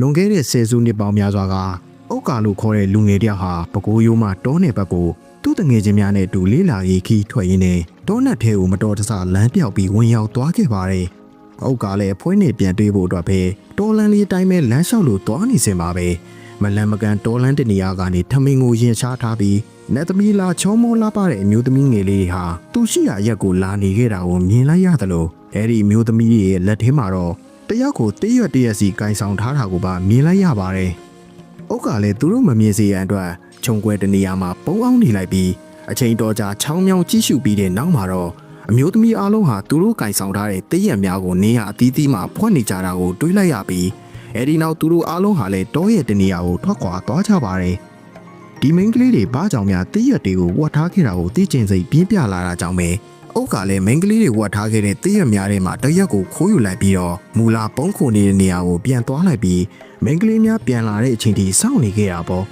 လွန်ခဲ့တဲ့ဆယ်စုနှစ်ပေါင်းများစွာကဥက္ကာလို့ခေါ်တဲ့လူငယ်တယောက်ဟာပကိုးရိုးမှတောနယ်ဘက်ကိုသူ့တငယ်ချင်းများနဲ့အတူလေးလာရေးခီးထွက်ရင်းနဲ့တောနက်ထဲကိုမတော်တဆလမ်းပြောက်ပြီးဝင်ရောက်သွားခဲ့ပါတယ်။ဥက္ကာလည်းဖွဲနေပြန်တွေးဖို့အတွက်ပဲတော်လန်လေးအတိုင်းပဲလမ်းလျှောက်လို့သွားနေစင်ပါပဲ။မလန်မကန်တော်လန်တနေရာကနေထမင်းကိုရင်ချထားပြီးနတ်သမီးလာချောမောလာပါတဲ့အမျိုးသမီးငယ်လေးဟာသူ့ရှိရာရက်ကိုလာနေခဲ့တာကိုမြင်လိုက်ရသလိုအဲ့ဒီအမျိုးသမီးရဲ့လက်ထဲမှာတော့ တယောက်ကိုတရွက်တရက်စီကင်ဆောင်ထားတာကိုပါမြင်လိုက်ရပါတယ်။အုတ်ကလည်းသူတို့မမြင်စေရန်အတွက်ခြုံကွဲတနေရာမှာပုံအောင်နေလိုက်ပြီးအချိန်တော်ကြာချောင်းမြောင်းကြည့်ရှုပြီးတဲ့နောက်မှာတော့အမျိုးသမီးအလုံးဟာသူတို့ကင်ဆောင်ထားတဲ့တရက်များကိုနေရအသီးသီးမှဖွက်နေကြတာကိုတွေးလိုက်ရပြီးအဲဒီနောက်သူတို့အလုံးဟာလည်းတောရဲ့တနေရာကိုထွက်ခွာသွားကြပါတယ်။ဒီမိန်းကလေးတွေဘာကြောင့်များတရက်တွေကိုဝတ်ထားခဲ့တာကိုသိကျင်စိတ်ပြင်းပြလာတာကြောင့်ပဲ အုတ်ကလည်းမိန်းကလေးတွေဝတ်ထားခဲ့တဲ့တည့်ရများထဲမှာတရက်ကိုခိုးယူလိုက်ပြီးတော့မူလာပုံခုနေတဲ့နေရာကိုပြန်သွားလိုက်ပြီးမိန်းကလေးများပြန်လာတဲ့အချိန်ထိစောင့်နေခဲ့တာပေါ့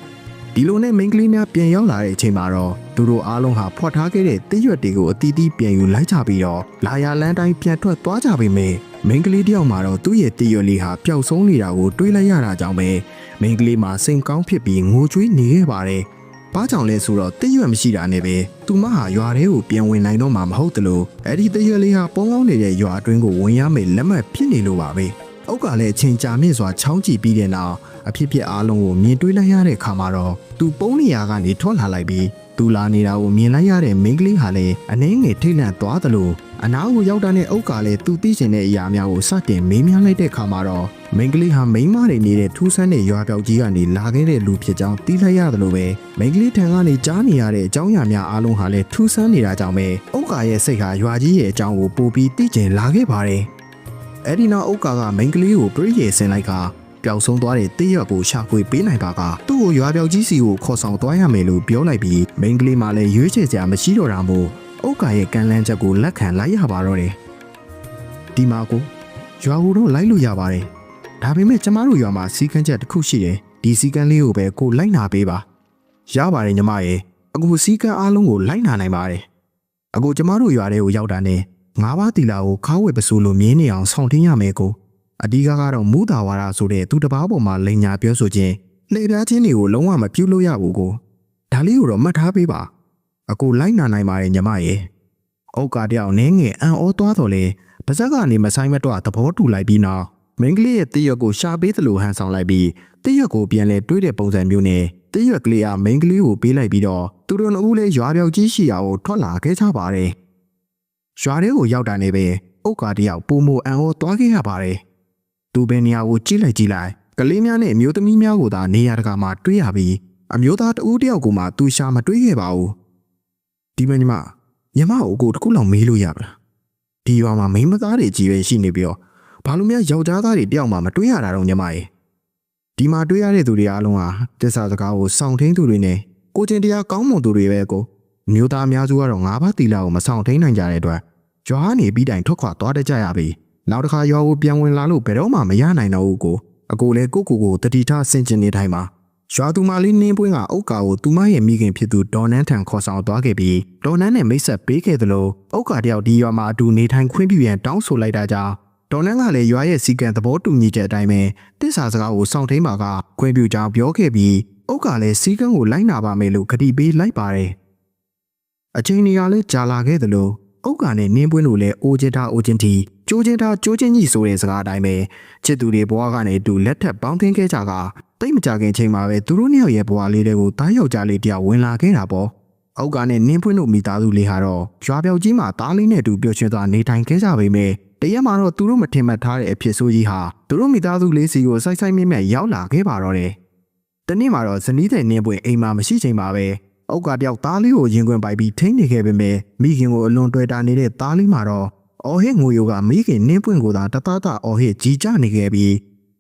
ဒီလိုနဲ့မိန်းကလေးများပြန်ရောက်လာတဲ့အချိန်မှာတော့သူတို့အားလုံးဟာဖွက်ထားခဲ့တဲ့တည့်ရွက်တွေကိုအတီးတီးပြန်ယူလိုက်ကြပြီးတော့လာရလန်းတိုင်းပြန်ထွက်သွားကြပေမယ့်မိန်းကလေးတယောက်မှာတော့သူ့ရဲ့တည့်ရွက်လေးဟာပျောက်ဆုံးနေတာကိုတွေးလိုက်ရတာကြောင့်ပဲမိန်းကလေးမှာစိန်ကောင်းဖြစ်ပြီးငိုကြွေးနေခဲ့ပါတယ်။ ဘာကြောင့်လဲဆိုတော့တည့်ရွက်မရှိတာနဲ့ပဲသူမဟာရွာထဲကိုပြန်ဝင်နိုင်တော့မှာမဟုတ်တလို့အဲ့ဒီတည့်ရွက်လေးဟာပုံကောင်းနေတဲ့ရွာအတွင်းကိုဝင်ရမယ်လက်မှတ်ဖြစ်နေလို့ပါပဲ။အုတ်ကလည်းအချိန်ကြာမြင့်စွာချောင်းကြည့်ပြီးတဲ့နောက်အဖြစ်ဖြစ်အားလုံးကိုမြင်တွေ့လိုက်ရတဲ့အခါမှာတော့သူပုံနေရာကနေထွက်လာလိုက်ပြီးသူလာနေတာကိုမြင်လိုက်ရတဲ့မိန်းကလေးဟာလည်းအနှင်းငယ်ထိတ်လန့်သွားသလိုအနားကိုရောက်တာနဲ့အုတ်ကလည်းသူသိချင်တဲ့အရာများကိုစတင်မေးမြန်းလိုက်တဲ့အခါမှာတော့ မိန်းကလေးဟာမိန်းမတွေနေတဲ့ထူးဆန်းတဲ့ရွာပြောက်ကြီးကနေလာခဲ့တဲ့လူဖြစ်ကြောင်းသိလိုက်ရသလိုပဲမိန်းကလေးထံကနေကြားနေရတဲ့အကြောင်းအရာများအားလုံးဟာလည်းထူးဆန်းနေတာကြောင့်ပဲအုတ်ကရဲ့စိတ်ဟာရွာကြီးရဲ့အကြောင်းကိုပိုပြီးသိကျင်လာခဲ့ပါတယ်အဲ့ဒီနောက်အုတ်ကကမိန်းကလေးကိုပြည့်ရည်စင်လိုက်ကပျောက်ဆုံးသွားတဲ့တည့်ရွက်ကိုရှာဖွေပေးနိုင်ပါကသူ့ကိုရွာပြောက်ကြီးစီကိုခေါ်ဆောင်သွားရမယ်လို့ပြောလိုက်ပြီးမိန်းကလေးမှလည်းရွေးချယ်စရာမရှိတော့တာမို့အုတ်ကရဲ့ကံလန်းချက်ကိုလက်ခံလိုက်ရပါတော့တယ်ဒီမှာကိုရွာကိုတော့လိုက်လို့ရပါတယ် ဒါပေမဲ့ကျမတို့ရွာမှာစီကန်းချက်တစ်ခုရှိတယ်ဒီစီကန်းလေးကိုပဲကိုလိုက်နာပေးပါရပါတယ်ညီမရဲ့အခုစီကန်းအားလုံးကိုလိုက်နာနိုင်ပါတယ်အခုကျမတို့ရွာထဲကိုရောက်တာနဲ့ငါးပါးတီလာကိုခါဝယ်ပစိုးလိုမြင်းနေအောင်ဆောင်ထင်းရမယ်ကိုအဓိကကတော့မူတာဝါဒဆိုတဲ့သူတစ်ပါးပေါ်မှာလိန်ညာပြောဆိုခြင်းလှည့်ပြားခြင်းတွေကိုလုံးဝမပြုလို့ရဘူးကိုဒါလေးကိုတော့မှတ်ထားပေးပါအကိုလိုက်နာနိုင်ပါတယ်ညီမရဲ့အောက်ကတယောက်နင်းငယ်အံ့ဩသွားတော့လေပါဇက်ကနေမဆိုင်မတော့သဘောတူလိုက်ပြီးနောက် မင်းကလေးရဲ့တည့်ရွက်ကိုရှာပေးသလိုဟန်ဆောင်လိုက်ပြီးတည့်ရွက်ကိုပြန်လဲတွေးတဲ့ပုံစံမျိုးနဲ့တည့်ရွက်ကလေးကမင်းကလေးကိုပေးလိုက်ပြီးတော့သူတို့နှစ်ဦးလေးရွာပြောက်ကြီးရှိရာကိုထွက်လာခဲ့ကြပါတယ်ရွာထဲကိုရောက်တာနဲ့ပဲအုတ်ကာတယောက်ပုံမအံ့ဩသွားခဲ့ရပါတယ်သူပဲနေရာကိုကြည့်လိုက်ကြည့်လိုက်ကလေးများနဲ့အမျိုးသမီးများကိုသာနေရာတကာမှာတွေးရပြီးအမျိုးသားတဦးတယောက်ကိုမှသူရှာမတွေးခဲ့ပါဘူးဒီမညီမညီမကိုကိုတစ်ခုလောက်မေးလို့ရပါလားဒီရွာမှာမိန်းမသားတွေကြီးပဲရှိနေပြီးတော့ ဘာလို့များယောက်ျားသားတွေတယောက်မှမတွေးရတာတော့ညီမရေဒီမှာတွေးရတဲ့သူတွေအားလုံးဟာတစ္ဆာစကားကိုစောင့်ထိန်သူတွေနဲ့ကိုချင်းတရားကောင်းမွန်သူတွေပဲကိုမျိုးသားအများစုကတော့ငါးပါးတီလာကိုမဆောင်ထိန်နိုင်ကြတဲ့အတွက်ကြွားနေပြီးတိုင်ထွက်ခွာသွားတတ်ကြရပြီနောက်တစ်ခါရွာကိုပြန်ဝင်လာလို့ဘယ်တော့မှမရနိုင်တော့ဘူးကိုအကိုလည်းကိုကိုကိုတတိထားဆင်ကျင်နေတိုင်းမှာရွာသူမလေးနင်းပွင့်ကအုတ်ကာကိုသူမရဲ့မိခင်ဖြစ်သူဒေါ်နန်းထံခေါ်ဆောင်သွားခဲ့ပြီးဒေါ်နန်းနဲ့မိတ်ဆက်ပေးခဲ့သလိုအုတ်ကာတယောက်ဒီရွာမှာအတူနေထိုင်ခွင့်ပြုရန်တောင်းဆိုလိုက်တာကြောင့် ဒေါ်နန်းကလည်းရွာရဲ့စီကံသဘောတူညီချက်အတိုင်းပဲတစ္ဆာစကားကိုစောင့်ထိန်ပါကခွင့်ပြုကြောင်းပြောခဲ့ပြီးအုတ်ကာလည်းစီကံကိုလိုက်နာပါမယ်လို့ကတိပေးလိုက်ပါတယ်အချိန်ကြီးကလည်းကြာလာခဲ့သလိုအုတ်ကာနဲ့နင်းပွင့်တို့လည်းအိုချင်တာအိုချင်တီကျိုးချင်းတာကျိုးချင်းကြီးဆိုတဲ့စကားအတိုင်းပဲချစ်သူတွေဘဝကနေအတူလက်ထပ်ပေါင်းသင်းခဲ့ကြကတိတ်မကြခင်ချိန်မှာပဲသူတို့နှစ်ယောက်ရဲ့ဘဝလေးတွေကိုတားယောက်ျားလေးတယောက်ဝင်လာခဲ့တာပေါ့ အုတ်ကာနဲ့နင်းပွင့်တို့မိသားစုလေးဟာတော့ရွာပြောက်ကြီးမှာသားလေးနဲ့အတူပျော်ရွှင်စွာနေထိုင်ခဲ့ကြပေမယ့်တရက်မှာတော့သူတို့မထင်မှတ်ထားတဲ့အဖြစ်ဆိုးကြီးဟာသူတို့မိသားစုလေးစီကိုစိုက်စိုက်မြင့်မြတ်ရောက်လာခဲ့ပါတော့တယ်တနေ့မှာတော့ဇနီးတဲ့နင်းပွင့်အိမ်မှာမရှိချိန်မှာပဲအုတ်ကာတယောက်သားလေးကိုရင်ခွင်ပိုက်ပြီးထိန်းနေခဲ့ပေမယ့်မိခင်ကိုအလွန်တွေ့တာနေတဲ့သားလေးမှာတော့အော်ဟစ်ငိုယိုကမိခင်နင်းပွင့်ကိုသာတသားသားအော်ဟစ်ကြီးကြနေခဲ့ပြီး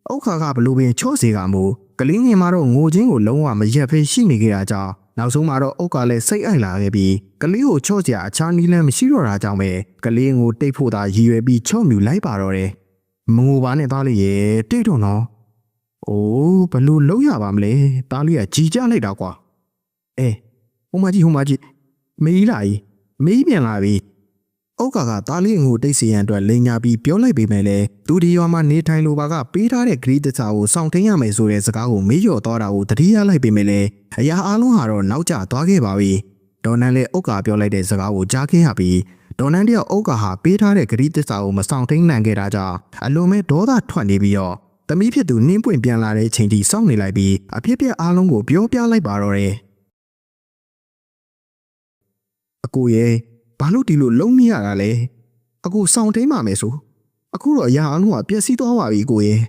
အုတ်ခါကဘလူပင်ချော့စေကမူကလေးငယ်မှာတော့ငိုချင်းကိုလုံးဝမရက်ဖဲရှိနေခဲ့တာကြောင့် နောက်ဆုံးမှာတော့အုတ်ကလည်းစိတ်အိုက်လာခဲ့ပြီးကလေးကိုချော့စရာအခြားနည်းလမ်းမရှိတော့တာကြောင့်ပဲကလေးကိုတိတ်ဖို့သာရည်ရွယ်ပြီးချော့မြူလိုက်ပါတော့တယ်မငိုပါနဲ့သားလေးရေတိတ်တော့နော်အိုးဘလို့လုံးရပါမလဲသားလေးကကြီးကြလိုက်တာကွာအဲဟိုမကြီးဟိုမကြီးမေးလာကြီးမေးပြန်လာပြီ ဥက္ကာကသားလေးငိုတိတ်စီရန်အတွက်လိန်ညာပြီးပြောလိုက်ပေမဲ့လည်းသူဒီရွာမှာနေထိုင်လိုပါကပေးထားတဲ့ဂရီးတစာကိုစောင့်ထင်းရမယ်ဆိုတဲ့စကားကိုမေ့လျော့သွားတာကိုတတိယလိုက်ပေမဲ့လည်းအရာအလုံးဟာတော့နောက်ကျသွားခဲ့ပါပြီဒေါ်နန်လည်းဥက္ကာပြောလိုက်တဲ့စကားကိုကြားခဲ့ရပြီးဒေါ်နန်တယောက်ဥက္ကာဟာပေးထားတဲ့ဂရီးတစာကိုမဆောင်ထင်းနိုင်ခဲ့တာကြောင့်အလွန်မဲ့ဒေါသထွက်နေပြီးတော့တမီးဖြစ်သူနှင်းပွင့်ပြန်လာတဲ့ချိန်ထိစောင့်နေလိုက်ပြီးအဖြစ်ပြက်အားလုံးကိုပြောပြလိုက်ပါတော့တယ်အကိုရဲ့ ဘာလို့ဒီလိုလုံးမရတာလဲအကိုစောင့်ထိန်ပါမယ်ဆိုအခုတော့အရာအလုံးကပျက်စီးသွားပါပြီကိုရဲ့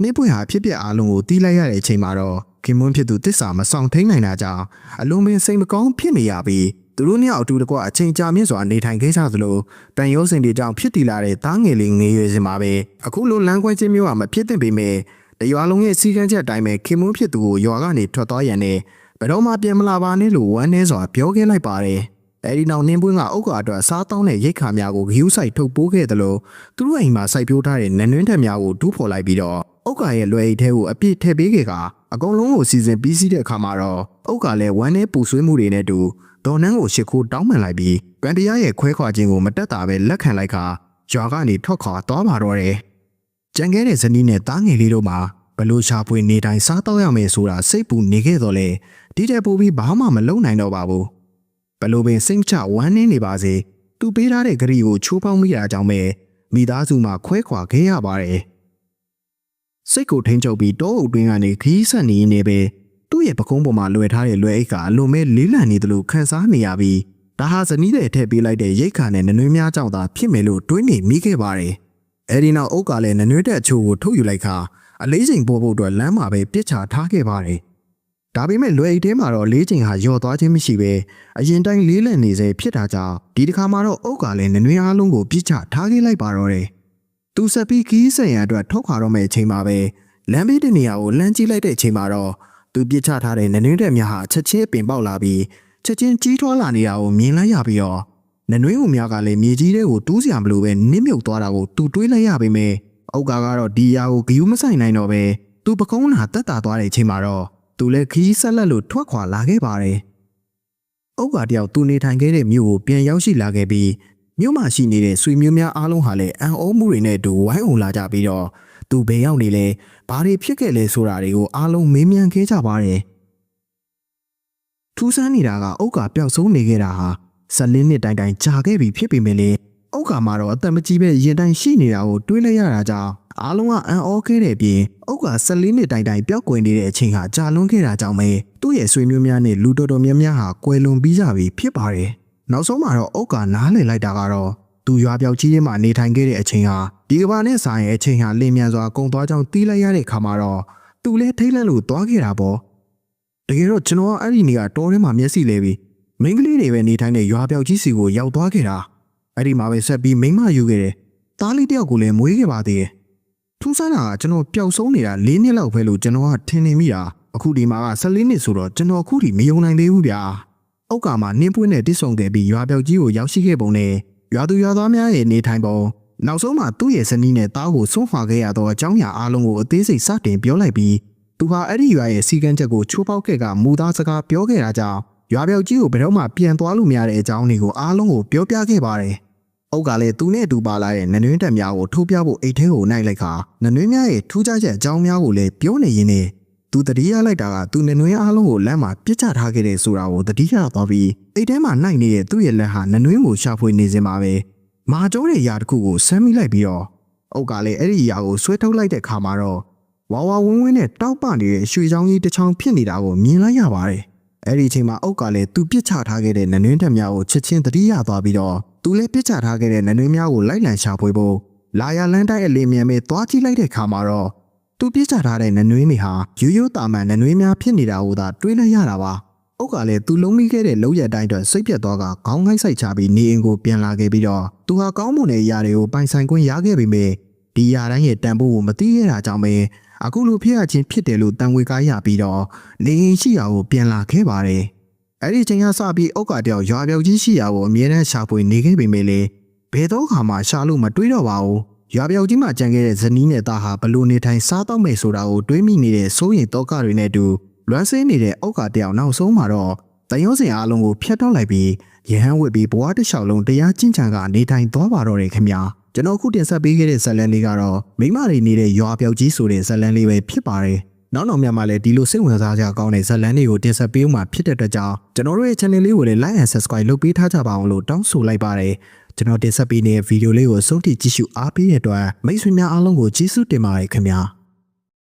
နှင်းပွင့်ဟာဖြစ်ပြက်အားလုံးကိုတီးလိုက်ရတဲ့အချိန်မှာတော့ခင်မွန်းဖြစ်သူတစ္ဆာမဆောင်ထိန်နိုင်တာကြောင့်အလုံးပင်စိတ်မကောင်းဖြစ်နေရပြီးသူတို့နှစ်ယောက်အတူတကွအချိန်ကြာမြင့်စွာနေထိုင်ခဲ့ကြသလိုတန်ရုံးစင်တွေကြောင့်ဖြစ်တည်လာတဲ့သားငယ်လေးငေးရွယ်စင်မှာပဲအခုလိုလမ်းခွဲခြင်းမျိုးကမဖြစ်သင့်ပေမဲ့တရွာလုံးရဲ့စီကန်းချက်အတိုင်းပဲခင်မွန်းဖြစ်သူကိုရွာကနေထွက်သွားရန်နဲ့ဘယ်တော့မှပြန်မလာပါနဲ့လို့ဝမ်းနေစွာပြောခဲ့လိုက်ပါတယ် အဲဒီနောက်နင်းပွင့်ကအုတ်ကာအတွက်စားတောင်းတဲ့ရိတ်ခါများကိုဂယူးဆိုင်ထုတ်ပိုးခဲ့တယ်လို့သူတို့အိမ်မှာစိုက်ပျိုးထားတဲ့နန်းနှင်းထက်များကိုဒူးဖော်လိုက်ပြီးတော့အုတ်ကာရဲ့လွယ်အိတ်ထဲကိုအပြည့်ထည့်ပေးခဲ့ကအကုန်လုံးကိုစီစဉ်ပြီးစီးတဲ့အခါမှာတော့အုတ်ကာလည်းဝမ်းနဲ့ပူဆွေးမှုတွေနဲ့တူဒေါ်နန်းကိုရှ िख ိုးတောင်းပန်လိုက်ပြီးဗန်တရားရဲ့ခွဲခွာခြင်းကိုမတက်တာပဲလက်ခံလိုက်ခါရွာကနေထွက်ခွာသွားပါတော့တယ်။ကြံခဲ့တဲ့ဇနီးနဲ့တားငယ်လေးတို့မှာဘလို့ရှာဖွေနေတိုင်းစားတော့ရမယ်ဆိုတာစိတ်ပူနေခဲ့တော့လေဒီတဲ့ပူပြီးဘာမှမလုပ်နိုင်တော့ပါဘူး။ ဘလို့ပင်စိတ်ချဝမ်းနေနေပါစေသူပေးထားတဲ့ဂရီကိုချိုးပေါင်းမိတာကြောင့်ပဲမိသားစုမှာခွဲခွာခဲ့ရပါတယ်။စိတ်ကိုထိန်ချုပ်ပြီးတောအုပ်တွင်းကနေခီးဆက်နေနေပဲသူ့ရဲ့ပကုံးပေါ်မှာလွယ်ထားတဲ့လွယ်အိတ်ကအလွန်မဲ့လေးလံနေတယ်လို့ခံစားနေရပြီးဒါဟာဇနီးတဲ့ထည့်ပေးလိုက်တဲ့ရိတ်ခါနဲ့နနွေးများကြောင့်သာဖြစ်မယ်လို့တွေးနေမိခဲ့ပါတယ်။အဲဒီနောက်အုတ်ကလည်းနနွေးတဲ့အချို့ကိုထုတ်ယူလိုက်ခါအလေးချိန်ပေါ်ဖို့အတွက်လမ်းမှာပဲပြစ်ချထားခဲ့ပါတယ်။ ဒါပေမဲ့လွယ်အိတ်ထဲမှာတော့လေးချိန်ဟာယော့သွားခြင်းမရှိပဲအရင်တိုင်းလေးလံနေစေဖြစ်တာကြောင့်ဒီတစ်ခါမှာတော့အုတ်ကလည်းနနွေးအားလုံးကိုပြစ်ချထားခဲ့လိုက်ပါတော့တယ်။သူဆက်ပြီးခီးဆက်ရန်အတွက်ထုတ်ခွာတော့မယ့်အချိန်မှာပဲလမ်းဘေးတနေရာကိုလှမ်းကြည့်လိုက်တဲ့အချိန်မှာတော့သူပြစ်ချထားတဲ့နနွေးတဲ့များဟာချက်ချင်းပင်ပေါက်လာပြီးချက်ချင်းကြီးထွားလာနေတာကိုမြင်လိုက်ရပြီးတော့နနွေးဦးများကလည်းမြေကြီးတဲ့ကိုတူးစရာမလိုပဲနစ်မြုပ်သွားတာကိုသူတွေးလိုက်ရပေမဲ့အုတ်ကာကတော့ဒီယာကိုဂယူးမဆိုင်နိုင်တော့ပဲသူပကုံးလာတက်တာသွားတဲ့အချိန်မှာတော့ သူလည်းခီးဆက်လက်လို့ထွက်ခွာလာခဲ့ပါတယ်။အုတ်ကာတယောက်သူနေထိုင်ခဲ့တဲ့မြို့ကိုပြန်ရောက်ရှိလာခဲ့ပြီးမြို့မှာရှိနေတဲ့ဆွေမျိုးများအားလုံးဟာလည်းအံ့ဩမှုတွေနဲ့အတူဝိုင်းအုံလာကြပြီးတော့သူဘယ်ရောက်နေလဲဘာတွေဖြစ်ခဲ့လဲဆိုတာတွေကိုအားလုံးမေးမြန်းခဲ့ကြပါတယ်ထူးဆန်းနေတာကဥက္ကာပျောက်ဆုံးနေခဲ့တာဟာဆက်လင်းနှစ်တိုင်တိုင်ကြာခဲ့ပြီဖြစ်ပေမဲ့လေ ဥက္ကာမှာတော့အသက်မကြီးပဲရင်တိုင်ရှိနေတာကိုတွေးလိုက်ရတာကြောင့်အားလုံးကအံ့ဩခဲ့တဲ့ပြင်ဥက္ကာဆက်လင်းနှစ်တိုင်တိုင်ပျောက်ကွယ်နေတဲ့အချိန်ဟာကြာလွန်းခဲ့တာကြောင့်ပဲသူ့ရဲ့ဆွေမျိုးများနဲ့လူတော်တော်များများဟာကွယ်လွန်ပြီးကြပြီဖြစ်ပါတယ်နောက်ဆုံးမှာတော့ဥက္ကာနားလည်လိုက်တာကတော့သူရွာပြောက်ကြီးထဲမှာနေထိုင်ခဲ့တဲ့အချိန်ဟာဒီကဘာနဲ့ဆိုင်ရဲ့အချိန်ဟာလင်းမြန်စွာကုံသွားကြောင်းတီးလိုက်ရတဲ့ခါမှာတော့သူလည်းထိတ်လန့်လို့သွားခဲ့တာပေါ့တကယ်တော့ကျွန်တော်ကအဲ့ဒီနေကတောထဲမှာမျက်စိလဲပြီးမိန်းကလေးတွေပဲနေထိုင်တဲ့ရွာပြောက်ကြီးစီကိုရောက်သွားခဲ့တာ အဲ့ဒီမှာပဲဆက်ပြီးမိန်းမယူခဲ့တယ်သားလေးတယောက်ကိုလည်းမွေးခဲ့ပါသေးတယ်ထူးဆန်းတာကကျွန်တော်ပျောက်ဆုံးနေတာ၄နှစ်လောက်ပဲလို့ကျွန်တော်ကထင်နေမိတာအခုဒီမှာက14နှစ်ဆိုတော့ကျွန်တော်အခုထိမယုံနိုင်သေးဘူးဗျာအောက်ကမှာနှင်းပွင့်နဲ့တစ္ဆုံခဲ့ပြီးရွာပြောက်ကြီးကိုရောက်ရှိခဲ့ပုံနဲ့ရွာသူရွာသားများရဲ့နေထိုင်ပုံနောက်ဆုံးမှာသူ့ရဲ့ဇနီးနဲ့တားကိုစွန့်ခွာခဲ့ရသောအကြောင်းအရာအလုံးကိုအသေးစိတ်စတင်ပြောလိုက်ပြီးသူဟာအဲ့ဒီရွာရဲ့စီကံချက်ကိုချိုးပေါက်ခဲ့ကမူသားစကားပြောခဲ့တာကြောင့်ရွာပြောက်ကြီးကိုဘယ်တော့မှပြန်သွားလို့မရတဲ့အကြောင်းတွေကိုအားလုံးကိုပြောပြခဲ့ပါတယ်။ အုတ်ကလည်းသူနဲ့အတူပါလာတဲ့နနွင်းတက်များကိုထိုးပြဖို့အိတ်ထဲကိုနိုင်လိုက်ခါနနွင်းများရဲ့ထူးခြားချက်အကြောင်းများကိုလည်းပြောနေရင်းနဲ့သူတတိယလိုက်တာကသူနနွင်းအားလုံးကိုလမ်းမှာပြစ်ချထားခဲ့တဲ့ဆိုတာကိုတတိယသွားပြီးအိတ်ထဲမှာနိုင်နေတဲ့သူ့ရဲ့လက်ဟာနနွင်းကိုရှာဖွေနေစင်ပါပဲ။မာကျိုးတဲ့ຢာတစ်ခုကိုဆမ်းမိလိုက်ပြီးတော့အုတ်ကလည်းအဲ့ဒီຢာကိုဆွဲထုတ်လိုက်တဲ့ခါမှာတော့ဝါဝါဝင်းဝင်းနဲ့တောက်ပနေတဲ့ရွှေချောင်းကြီးတစ်ချောင်းဖြစ်နေတာကိုမြင်လိုက်ရပါတယ်။အဲ့ဒီအချိန်မှာအုတ်ကလည်းသူပြစ်ချထားခဲ့တဲ့နနွင်းတက်များကိုချက်ချင်းတတိယသွားပြီးတော့ သူလည်းပြစ်ချထားခဲ့တဲ့နနွင်းများကိုလိုက်လံရှာဖွေဖို့လာရလန်းတိုက်အလေးမြန်ပဲသွားကြည့်လိုက်တဲ့ခါမှာတော့သူပြစ်ချထားတဲ့နနွင်းတွေဟာရိုးရိုးတာမန်နနွင်းများဖြစ်နေတာကိုသာတွေးလိုက်ရတာပါ။အုတ်ကလည်းသူလုံးမိခဲ့တဲ့လောက်ရတိုင်းအတွက်စိတ်ပြတ်သွားကခေါင်းငိုက်ဆိုင်ချပြီးနေအိမ်ကိုပြန်လာခဲ့ပြီးတော့သူဟာကောင်းမွန်တဲ့ຢာတွေကိုပိုင်ဆိုင်ခွင့်ရခဲ့ပေမဲ့ဒီຢာတိုင်းရဲ့တန်ဖိုးကိုမသိရတာကြောင့်ပဲအခုလိုဖြစ်ရခြင်းဖြစ်တယ်လို့တန်ဝေကားရပြီးတော့နေအိမ်ရှိရာကိုပြန်လာခဲ့ပါတယ်။ အဲ့ဒီချိန်ကစပြီးအုတ်ကတယောက်ရွာပြောက်ကြီးရှိရာကိုအမြဲတမ်းရှာဖွေနေခဲ့ပေမဲ့လေဘယ်တော့ခါမှရှာလို့မတွေးတော့ပါဘူး။ရွာပြောက်ကြီးမှာကြံခဲ့တဲ့ဇနီးနဲ့သားဟာဘလို့နေထိုင်စားတော့မယ်ဆိုတာကိုတွေးမိနေတဲ့စိုးရိမ်တော့ကတွေနဲ့တူလွမ်းစင်းနေတဲ့အုတ်ကတယောက်နောက်ဆုံးမှာတော့တန်ရုံးစင်အားလုံးကိုဖျက်တော့လိုက်ပြီးရဟန်းဝစ်ပြီးဘဝတစ်လျှောက်လုံးတရားကျင့်ကြံကနေထိုင်သွားပါတော့တယ်ခင်ဗျာကျွန်တော်အခုတင်ဆက်ပေးခဲ့တဲ့ဇာတ်လမ်းလေးကတော့မိမတွေနေတဲ့ရွာပြောက်ကြီးဆိုတဲ့ဇာတ်လမ်းလေးပဲဖြစ်ပါတယ် နောက်နောက်များမှာလည်းဒီလိုစိတ်ဝင်စားကြကောင်းတဲ့ဇာတ်လမ်းတွေကိုတင်ဆက်ပေးမှဖြစ်တဲ့အတွက်ကြောင့်ကျွန်တော်တို့ရဲ့ channel လေးကိုလည်း like and subscribe လုပ်ပေးထားကြပါအောင်လို့တောင်းဆိုလိုက်ပါတယ်ကျွန်တော်တင်ဆက်ပေးနေတဲ့ဗီဒီယိုလေးကိုအဆုံးထိကြည့်ရှုအားပေးတဲ့အတွက်မိတ်ဆွေများအားလုံးကိုကျေးဇူးတင်ပါတယ်ခင်ဗျာ